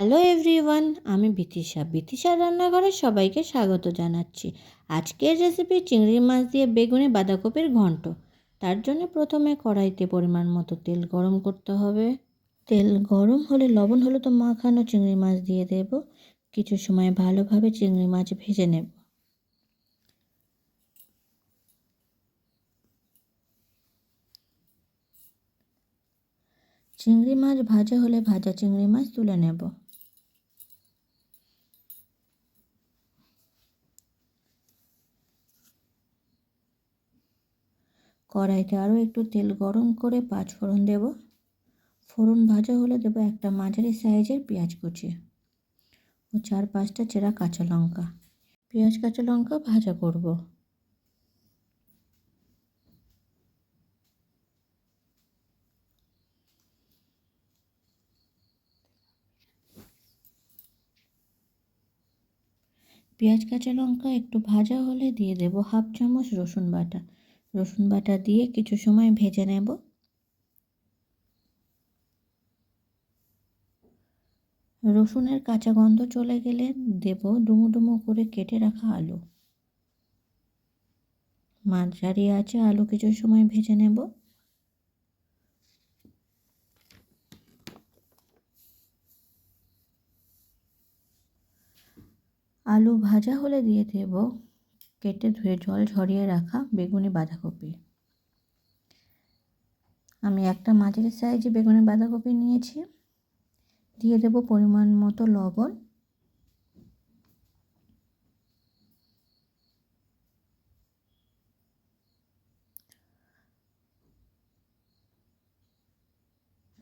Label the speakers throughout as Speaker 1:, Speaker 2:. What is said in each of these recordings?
Speaker 1: Hello everyone আমি বিতিশা। বিতিশা রান্নাঘরে সবাইকে স্বাগত জানাচ্ছি। আজকের রেসিপি চিংড়ি মাছ দিয়ে বেগুনি বাঁধাকপির ঘন্ট। তার জন্য প্রথমে কড়াইতে পরিমাণ মতো তেল গরম করতে হবে। তেল গরম হলে লবণ হলে তো মাখানো চিংড়ি মাছ দিয়ে দেব। কিছু সময় ভালোভাবে চিংড়ি মাছ ভেজে নেব। চিংড়ি মাছ ভাজা হলে ভাজা চিংড়ি মাছ তুলে নেব। কড়াইতে আরও একটু তেল গরম করে পাঁচ ফোড়ন দেব। ফোড়ন ভাজা হলে দেবো একটা মাঝারি সাইজের পেঁয়াজ কুচি ও চার পাঁচটা চেরা কাঁচা লঙ্কা। পেঁয়াজ কাঁচা লঙ্কা ভাজা করব। পেঁয়াজ কাঁচা লঙ্কা একটু ভাজা হলে দিয়ে দেব হাফ চামচ রসুন বাটা। রসুন বাটা দিয়ে কিছু সময় ভেজে নেব। রসুনের কাঁচা গন্ধ চলে গেলে দেব ডুমো ডুমো করে কেটে রাখা আলু। মাঝারি আছে আলু কিছু সময় ভেজে নেব। আলু ভাজা হলে দিয়ে দেব কেটে ধুয়ে জল ঝরিয়ে রাখা বেগুনি বাঁধাকপি। আমি একটা মাঝারি সাইজে বেগুনি বাঁধাকপি নিয়েছি। দিয়ে দেব পরিমাণ মতো লবণ।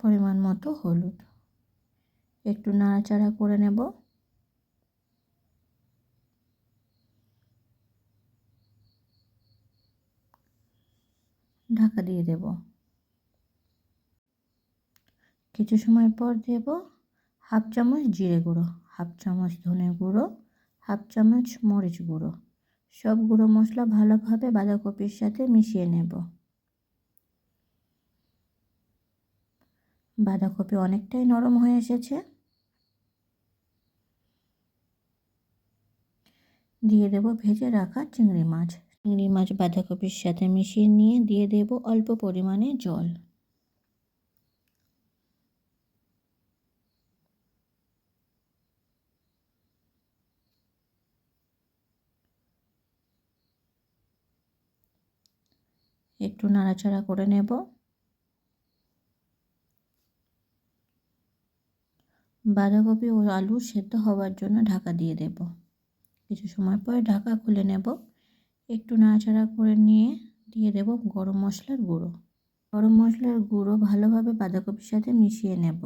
Speaker 1: পরিমাণ মতো হলুদ। একটু নাড়াচাড়া করে নেব। ঢাকা দিয়ে দেব। কিছু সময় পর দেব হাফ চামচ জিরে গুঁড়ো, হাফ চামচ ধনে গুঁড়ো, হাফ চামচ মরিচ গুঁড়ো। সব গুঁড়ো মশলা ভালোভাবে বাঁধাকপির সাথে মিশিয়ে নেব। বাঁধাকপি অনেকটাই নরম হয়ে এসেছে। দিয়ে দেব ভেজে রাখা চিংড়ি মাছ। চিংড়ি মাছ বাঁধাকপির সাথে মিশিয়ে নিয়ে দিয়ে দেব অল্প পরিমাণে জল। একটু নাড়াচাড়া করে নেব। বাঁধাকপি ও আলু সেদ্ধ হওয়ার জন্য ঢাকা দিয়ে দেব। কিছু সময় পরে ঢাকা খুলে নেব। একটু নাড়াচাড়া করে নিয়ে দিয়ে দেব গরম মশলার গুঁড়ো। গরম মশলার গুঁড়ো ভালোভাবে বাঁধাকপির সাথে মিশিয়ে নেব।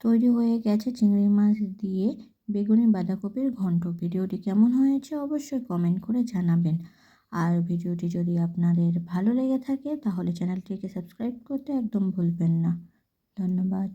Speaker 1: তৈরি হয়ে গেছে চিংড়ি মাছ দিয়ে বেগুনি বাঁধাকপির ঘন্ট। ভিডিওটি কেমন হয়েছে অবশ্যই কমেন্ট করে জানাবেন। আর ভিডিওটি যদি আপনাদের ভালো লেগে থাকে তাহলে চ্যানেলটিকে সাবস্ক্রাইব করতে একদম ভুলবেন না। ধন্যবাদ।